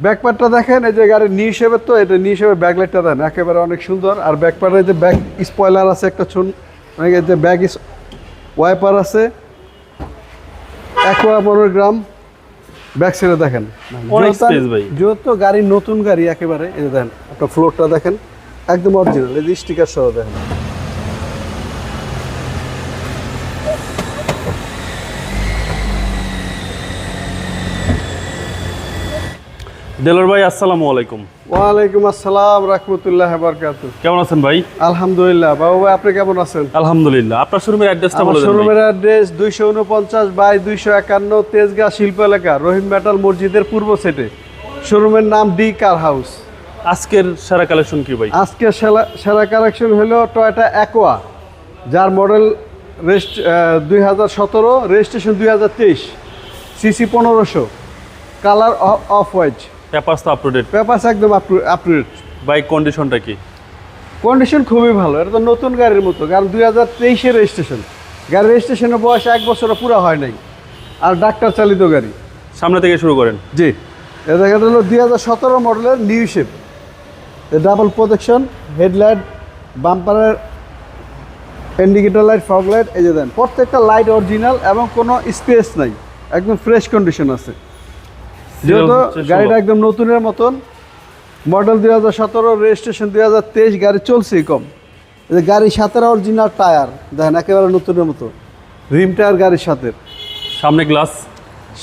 ব্যাকপার্টটা দেখেন এই যে গাড়ির নি হিসেবে তো এটা নি হিসেবে ব্যাকলাইটটা দেন একেবারে অনেক সুন্দর। আর ব্যাকপার্টে যে ব্যাক স্পয়লার আছে একটা ছোট মানে এই যে ব্যাক ওয়াইপার আছে একোয়া মনোগ্রাম ব্যাক সাইডে দেখেন। অনেক যেহেতু- গাড়ি নতুন গাড়ি একেবারে এই যে দেখেন আপনার ফ্লোরটা দেখেন একদম অরিজিনাল এই যে স্টিকার সহ দেখেন। দেলোর ভাই আসসালামু আলাইকুম। ওয়ালাইকুম আসসালাম রহমতুল্লাহ বারকাত কেমন আছেন ভাই? আলহামদুলিল্লাহ। বাবু ভাই আপনি কেমন আছেন? আলহামদুলিল্লাহ। আপনার শোরুমের অ্যাড্রেসটা বলে দেন শোরুমের অ্যাড্রেস দুইশো উনপঞ্চাশ বাই দুইশো একান্ন তেজগাঁ শিল্প এলাকা রহিম মেটাল মসজিদের পূর্ব সেটে শোরুমের নাম ডি কার হাউস। আজকের সেরা কালেকশন কি ভাই? আজকের সেরা সেরা কালেকশন হলো টয়টা অ্যাকোয়া যার মডেল রেস্ট দুই হাজার সতেরো রেজিস্ট্রেশন দুই হাজার তেইশ সিসি পনেরোশো। কালার অফ হোয়াইট পেপারস তো আপ টু ডেট পেপার্স একদম আপটুডেট বাইক কন্ডিশনটা কি? কন্ডিশন খুবই ভালো। এটা তো নতুন গাড়ির মতো কারণ দুই হাজার তেইশের রেজিস্ট্রেশন গাড়ির রেজিস্ট্রেশনের বয়স এক বছরও পুরো হয় নাই। আর ডাক্তার চালিত গাড়ি। সামনে থেকে শুরু করেন। জি। এটা এটা হলো দুই হাজার সতেরো মডেলের new shape double protection headlight বাম্পারের indicator light fog light এই যে দেন। প্রত্যেকটা লাইট অরিজিনাল এবং কোনো স্পেস নাই। একদম ফ্রেশ কন্ডিশন আছে। যেহেতু গাড়িটা একদম নতুনের মতন মডেল দুই হাজার সতেরো রেজিস্ট্রেশন দুই হাজার তেইশ গাড়ি চলছেই কম। যে গাড়ির সাথে অরিজিনাল টায়ার দেখেন একেবারে নতুনের মতো। রিম টায়ার গাড়ির সাথে। সামনে গ্লাস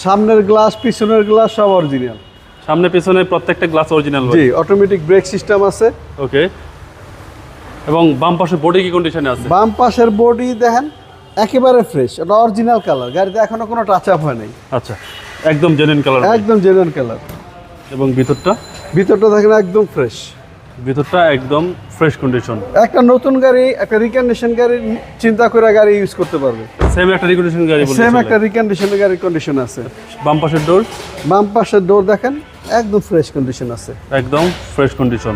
সামনের গ্লাস পিছনের গ্লাস সব অরিজিনাল সামনে পেছনে প্রত্যেকটা গ্লাস অরিজিনাল জি অটোমেটিক ব্রেক সিস্টেম আছে। ওকে এবং বাম পাশে বডি কি কন্ডিশনে আছে? বাম পাশের বডি দেখেন একেবারে ফ্রেশ এটা অরিজিনাল কালার গাড়িতে এখনও কোনো টাচ আপ হয় নাই। আচ্ছা। একদম জেনুইন কালার একদম জেনুইন কালার এবং ভিতরটা? ভিতরটা দেখেন একদম ফ্রেশ ভিতরটা একদম ফ্রেশ কন্ডিশন একটা নতুন গাড়ি একটা রিকন্ডিশন গাড়ি চিন্তা করে গাড়ি ইউজ করতে পারবে। সেম একটা রিকন্ডিশন গাড়ি বলে সেম একটা রিকন্ডিশন গাড়ির কন্ডিশন আছে। বাম পাশের ডোর বাম পাশের ডোর দেখেন একদম ফ্রেশ কন্ডিশন আছে। একদম ফ্রেশ কন্ডিশন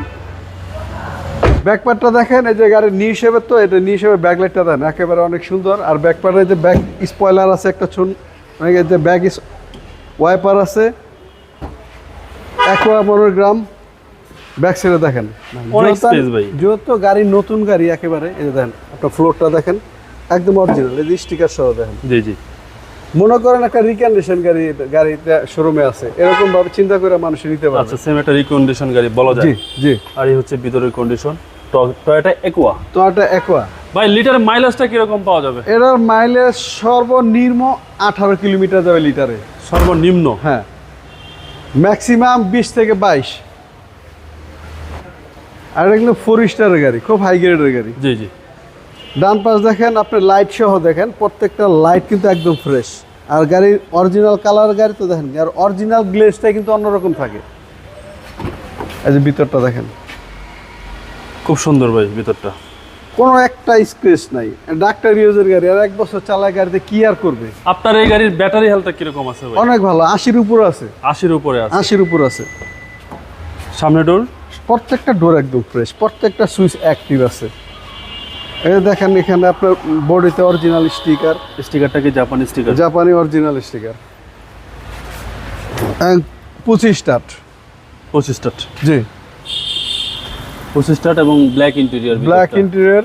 ব্যাকপার্টটা দেখেন এই যে গাড়ির নি হিসেবে তো এটা নি হিসেবে ব্যাকলাইটটা দেন একেবারে অনেক সুন্দর। আর ব্যাকপার্টে যে ব্যাক স্পয়লার আছে একটা ছোট মানে যে ব্যাক ওয়াইপার আছে একোয়া মনোগ্রাম ব্যাক সাইডে দেখেন। যেহেতু- গাড়ি নতুন গাড়ি একেবারে এই দেখেন আপনার ফ্লোরটা দেখেন একদম অরিজিনাল এই যে স্টিকার সহ দেখেন। জি জি। মনে করেন একটা রিকন্ডিশন গাড়ি গাড়িতে শোরুমে আছে এরকম ভাবে চিন্তা করে মানুষ নিতে পারবে। আচ্ছা সেম একটা রিকন্ডিশন গাড়ি বলা যায়। জি জি। আর এই হচ্ছে ভিতরের কন্ডিশন টয়োটা একুয়া একটা একোয়া ভাই লিটার মাইলেজটা কীরকম পাওয়া যাবে? এটার মাইলেজ সর্বনিম্ন আঠারো কিলোমিটার যাবে লিটারে। সর্বনিম্ন? হ্যাঁ। ম্যাক্সিমাম বিশ থেকে বাইশ। আর এটা কিন্তু ফোর স্টারের গাড়ি খুব হাই গ্রেডের গাড়ি। জি জি। ডান পাশ দেখেন আপনি লাইট সহ দেখেন প্রত্যেকটা লাইট কিন্তু একদম ফ্রেশ আর গাড়ির অরিজিনাল কালার গাড়ি তো দেখেন আর অরিজিনাল গ্লেসটা কিন্তু অন্যরকম থাকে। এই যে ভিতরটা দেখেন। খুব সুন্দর ভাই ভিতরটা। কোনো একটা স্ক্রেচ নাই। ডাক্তার ইউজের গাড়ি আর এক বছর চালায় গাড়িতে কি আর করবে? আপনার এই গাড়ির ব্যাটারি হেলথটা কীরকম আছে অনেক ভালো আশির উপর আছে। আশির উপরে আছে। আশির উপর আছে। সামনে ডোর প্রত্যেকটা ডোর একদম ফ্রেশ প্রত্যেকটা সুইচ অ্যাক্টিভ আছে। এই দেখেন এখানে আপনার বডিতে অরিজিনাল স্টিকার স্টিকারটা কি জাপানি স্টিকার জাপানি অরিজিনাল স্টিকার পঁচিশ স্টার্ট পঁচিশ স্টার্ট জি। পঁচিশ স্টার্ট এবং black interior black interior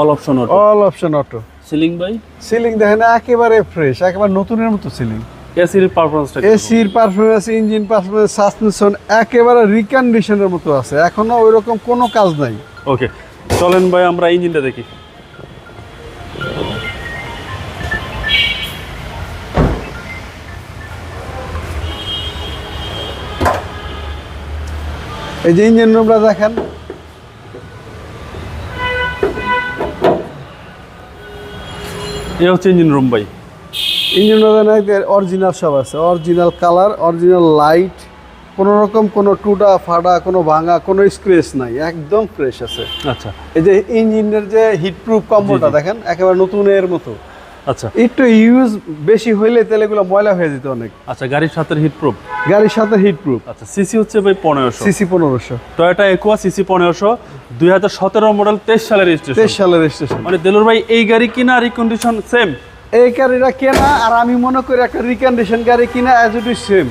all option auto all option auto ceiling by ceiling দেখেন একেবারে ফ্রেশ একেবারে নতুনের মতো সিলিং এসির পারফরমেন্সটা এসির পারফরমেন্স ইঞ্জিন পারফরমেন্স সাসপেনশন একেবারে রিকন্ডিশনের মতো আছে। এখনও ওই রকম কোনো কাজ নাই। ওকে চলেন ভাই আমরা ইঞ্জিনটা দেখি। এই যে ইঞ্জিন রুমটা দেখেন। এ হচ্ছে ইঞ্জিন রুম ভাই। ইঞ্জিন অরিজিনাল সব আছে। অরিজিনাল কালার অরিজিনাল লাইট কোনো রকম কোনো টুটা ফাটা কোনো ভাঙা কোনো স্ক্রেচ নাই একদম ফ্রেশ আছে। আচ্ছা। এই যে ইঞ্জিনের যে হিটপ্রুফ কম্বোটা দেখেন একেবারে নতুনের মতো। আচ্ছা। একটু ইউজ বেশি হইলে তাহলে এগুলো ময়লা হয়ে যেত অনেক। আচ্ছা গাড়ির সাথে হিট প্রুফ গাড়ির সাথে হিটপ্রুফ আচ্ছা সিসি হচ্ছে ভাই পনেরোশো। সিসি পনেরোশো। টয়োটা একুয়া সিসি পনেরোশো। দুই হাজার সতেরো মডেল তেইশ সালের তেইশ রেজিস্ট্রেশন সালের রেজিস্ট্রেশন মানে দেলুর ভাই এই গাড়ি কিনা রিকন্ডিশন সেম এই গাড়িটা কেনা আর আমি মনে করি একটা রিকন্ডিশন গাড়ি কিনা অ্যাজ ইট ইজ সেম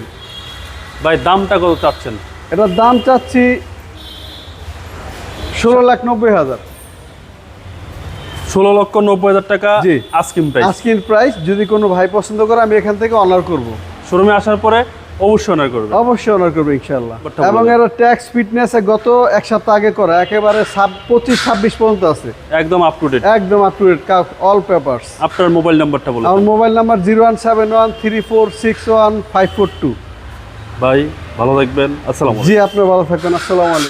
ভাই দামটা কত চাচ্ছেন? এটার দাম চাচ্ছি ষোলো লাখ নব্বই হাজার। ষোলো লক্ষ নব্বই হাজার টাকা জি। আস্কিম প্রাইস আজকের প্রাইস যদি কোনো ভাই পছন্দ করে আমি এখান থেকে অনার করব। শোরুমে আসার পরে অবশ্যই অনার করবে। অবশ্যই অনার করব ইনশাল্লাহ এবং এর ট্যাক্স ফিটনেস গত এক সপ্তাহ আগে করা একেবারে সাব- পঁচিশ ছাব্বিশ পর্যন্ত আছে। একদম আপ টু ডেট একদম up to date all papers আপনার মোবাইল নাম্বারটা বলুন। আমার mobile number zero one seven one three four six one five four two ভাই ভালো থাকবেন। আসসালামু জি আপনি ভালো থাকবেন। আসসালামু আলাইকুম।